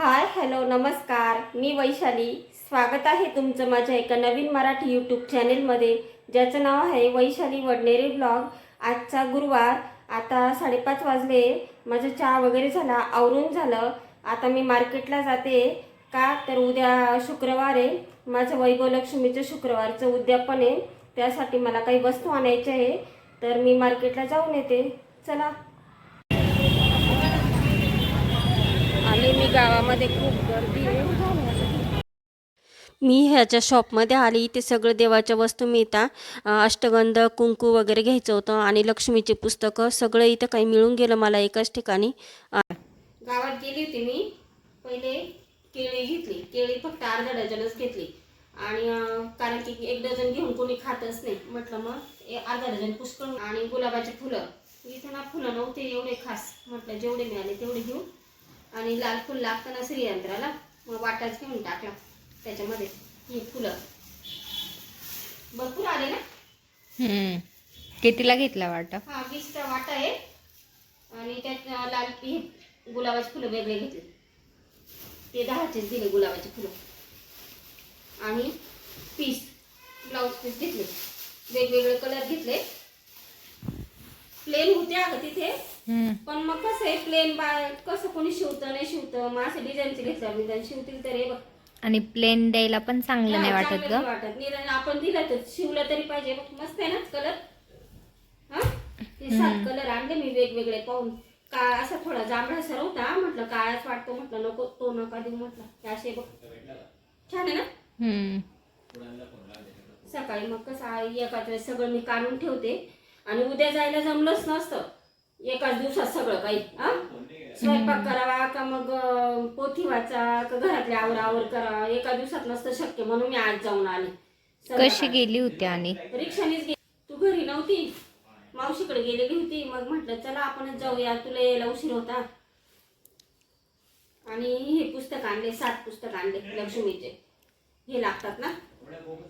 Hi hello नमस्कार. मी वैशाली. स्वागत आहे तुमचं माझ्या एका नवीन मराठी यूट्यूब चॅनेलमध्ये ज्याचं नाव आहे वैशाली वडनेरे ब्लॉग आजचा गुरुवार. आता साडेपाच वाजले. माझा चहा वगैरे झाला आवरून झालं. आता मी मार्केटला जाते. का? तर उद्या शुक्रवार आहे. माझं वैभवलक्ष्मीचं शुक्रवारचं उद्यापन आहे. त्यासाठी मला काही वस्तू आणायच्या आहे. तर मी मार्केटला जाऊन येते. चला. आले मी गावामध्ये खूप गर्दी आहे. मी ह्याच्या शॉपमध्ये आली इथे सगळं देवाच्या वस्तू मिळतात अष्टगंध कुंकू वगैरे घ्यायचं होतं आणि लक्ष्मीची पुस्तकं सगळं इथं काही मिळून गेलं मला एकाच ठिकाणी. गावात गेली होती मी. पहिले केळी घेतली. केळी फक्त अर्धा डझनच घेतली. आणि कारण की एक डझन घेऊन कोणी खातच नाही. म्हटलं मग अर्धा डझन पुष्कळ आणि गुलाबाची फुलं. इथं ना फुलं नव्हते एवढे खास. म्हटलं जेवढे मिळाले तेवढे घेऊ आणि लाल फुल लागतं ना श्रीयंत्राला मग वाटाच घेऊन टाकला. त्याच्यामध्ये ही फुलं. भरपूर आले ना. कितीला घेतला वाटा? हा वीसचा वाटा आहे. आणि त्यात लाल हे गुलाबाची फुलं वेगळे घेतले. ते दहाचेच दिले गुलाबाची फुलं. आणि पीस ब्लाऊज पीस घेतले. वेगवेगळे कलर घेतले. प्लेन होते अगं तिथे. पण मग कसं आहे प्लेन बा कसं कोणी शिवतं नाही शिवतं मग असं डिझाईनचे घेतलं डिझाईन शिवतील तर हे बघ. आणि प्लेन द्यायला पण चांगलं नाही वाटत ग. वाटत. आपण दिलं तर शिवलं तरी पाहिजे. बघ मस्त आहे ना कलर हा? हे सात कलर आणले मी वेगवेगळे पाहून. का असा थोडा जांभळा सर होता म्हटलं काळाच वाटतो म्हटलं नको तो नका देऊ म्हटलं. हे असे बघ. छान आहे ना? हम्म. सकाळी मग कसं एकाच वेळेस सगळं मी काढून ठेवते. आणि उद्या जायला जमलंच नसतं. एकाच दिवसात सगळं काही हा? स्वयंपाक करावा का मग पोथी वाचा का घरातले आवरावर करावा एका दिवसात नसतं शक्य म्हणून मी आज जाऊन आले. कशी. गेली होती आणि? रिक्षानेच गे तू घरी नव्हती? मावशीकडे गेलेली होती. मग म्हटलं चला आपणच जाऊया. तुला यायला उशीर होता. आणि हे पुस्तक आणले सात पुस्तक आणले लक्ष्मीचे. हे लागतात ना?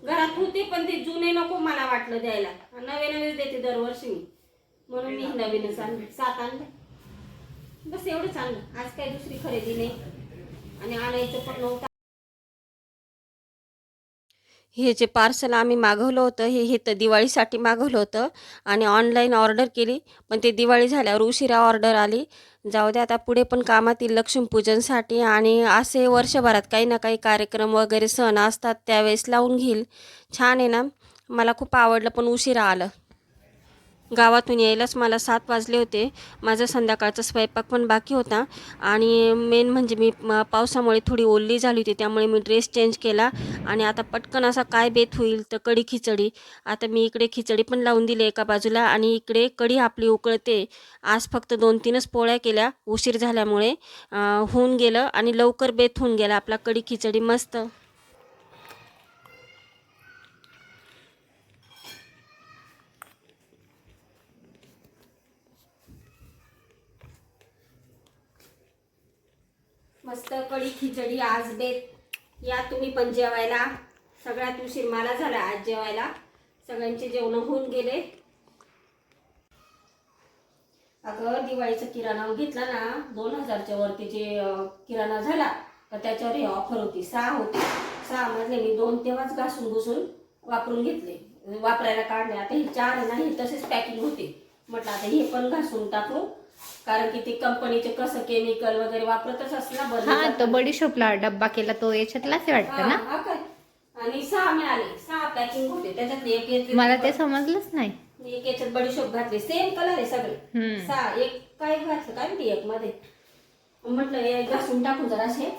घरात होते पण जुने नको मला वाटलं द्यायला. नवे नवेच देते दरवर्षी मी. म्हणून मी नवीनच आणले सात आणले. बस एवढंच आणलं. आज काही दुसरी खरेदी नाही. आणि आणायचं पण नव्हतं. हे जे पार्सल आम्ही मागवलं होतं हे हे तर दिवाळीसाठी मागवलं होतं. आणि ऑनलाईन ऑर्डर केली. पण ते दिवाळी झाल्यावर उशिरा ऑर्डर आली. जाऊ दे आता पुढे पण कामातील लक्ष्मीपूजनसाठी आणि असे वर्षभरात काही ना काही कार्यक्रम वगैरे सण असतात त्यावेळेस लावून घेईल. छान आहे ना? मला खूप आवडलं पण उशिरा आलं. गावातून यायलाच मला सात वाजले होते. माझा संध्याकाळचा स्वयंपाक पण बाकी होता. आणि मेन म्हणजे मी पावसामुळे थोडी ओल्ली झाली होती त्यामुळे मी ड्रेस चेंज केला. आणि आता पटकन असा काय बेत होईल तर कढी खिचडी. आता मी इकडे खिचडी पण लावून दिली एका बाजूला आणि इकडे कढी आपली उकळते. आज फक्त दोन तीनच पोळ्या केल्या उशीर झाल्यामुळे होऊन गेलं आणि लवकर बेत होऊन गेला. आपला कढी खिचडी मस्त. मस्त कढी खिचडी आज बेत या तुम्ही पण जेवायला. सगळ्यात उशीर मला झाला आज जेवायला. सगळ्यांचे जेवण होऊन गेले. अगं दिवाळीचा किराणा घेतला ना दोन हजारच्या वरती जे किराणा झाला तर त्याच्यावर हे ऑफर होती. सहा होती. सहा मधले मी दोन तेव्हाच घासून घुसून वापरून घेतले. वापरायला काढले. आता हे चार आहे ना हे तसेच पॅकिंग होते. म्हटलं आता हे पण घासून टाकू. कारण की ते कंपनीचे कसं केमिकल वगैरे वापरतच असला हा तो बडीशोपला डब्बा केला तो याच्यातलाच वाटतं ना? आणि सहा मिळाले सहा पॅकिंग होते त्याच्यातले एक मला ते समजलंच नाही. एक याच्यात बडीशोप घातले सेम कलर आहे सगळे. हम्म. सहा एक काय घातलं काय माहिती एक मध्ये म्हटलं हे घासून टाकून जरा असे.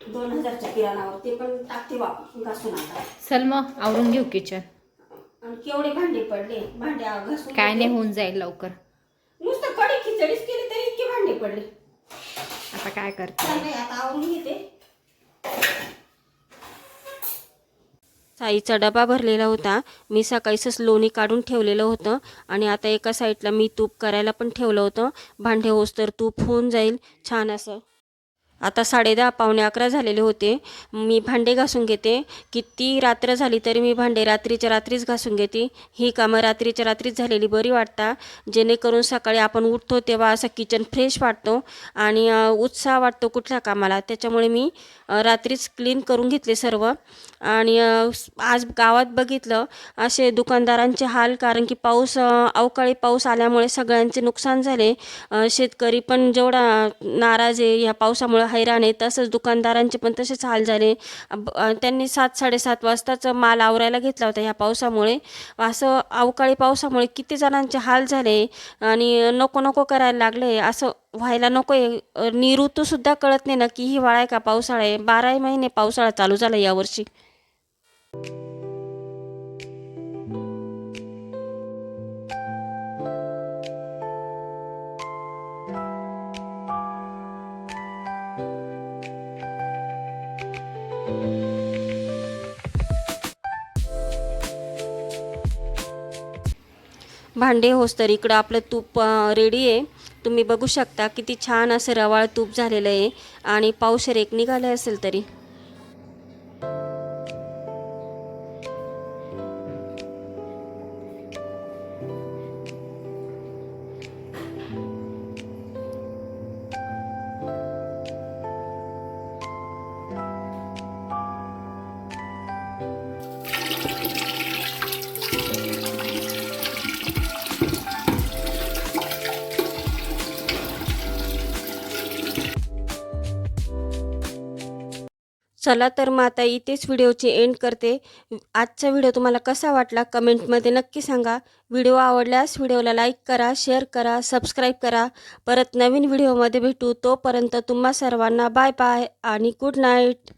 दोन हजारच्या किराणावर ते पण टाकते वापरून घासून आता. चल मग आवरून घेऊ किचन आणि केवढे भांडे पडले? भांडे घासून काय नाही होऊन जाईल लवकर. नुसतं कडी खिचडीच केली तरी इतके भांडे पडले. आता काय करते? चाललंय आता आवरून घेते. साईचा डबा भरलेला होता. मी सकाळीच लोणी काढून ठेवलेलं होतं आणि आता एका साईडला मी तूप करायला पण ठेवलं होतं. भांडे होस तर तूप होऊन जाईल. छान असं. आता साडेदहा पावणे अकरा झालेले होते. मी भांडे घासून घेते. किती रात्र झाली तरी मी भांडे रात्रीच्या रात्रीच घासून घेते. ही कामं रात्रीच्या रात्रीच झालेली बरी वाटतात जेणेकरून सकाळी आपण उठतो तेव्हा असं किचन फ्रेश वाटतो आणि उत्साह वाटतो कुठल्या कामाला. त्याच्यामुळे मी रात्रीच क्लीन करून घेतले सर्व. आणि आज गावात बघितलं असे दुकानदारांचे हाल कारण की पाऊस अवकाळी पाऊस आल्यामुळे सगळ्यांचे नुकसान झाले. शेतकरी पण जेवढा नाराज आहे ह्या पावसामुळे हैराण आहे. तसंच दुकानदारांचे पण तसेच हाल झाले. त्यांनी सात साडेसात वाजताच माल आवरायला घेतला होता ह्या पावसामुळे. असं अवकाळी पावसामुळे किती जणांचे हाल झाले आणि नको नको करायला लागले असं व्हायला नको आहे नि ऋतूसुद्धा कळत नाही ना की हिवाळा आहे का पावसाळा आहे. बाराही महिने पावसाळा चालू झाला यावर्षी भांडे होस तर इकडं आपलं तूप रेडी आहे. तुम्ही बघू शकता किती छान असं रवाळ तूप झालेलं आहे. आणि पावशेर एक निघालं असेल तरी. चला तर मग आता इथेच व्हिडिओची एंड करते. आजचा व्हिडिओ तुम्हाला कसा वाटला कमेंटमध्ये नक्की सांगा. व्हिडिओ आवडल्यास व्हिडिओला लाईक करा शेअर करा सबस्क्राईब करा. परत नवीन व्हिडिओमध्ये भेटू. तोपर्यंत तुम्हा सर्वांना बाय बाय आणि गुड नाईट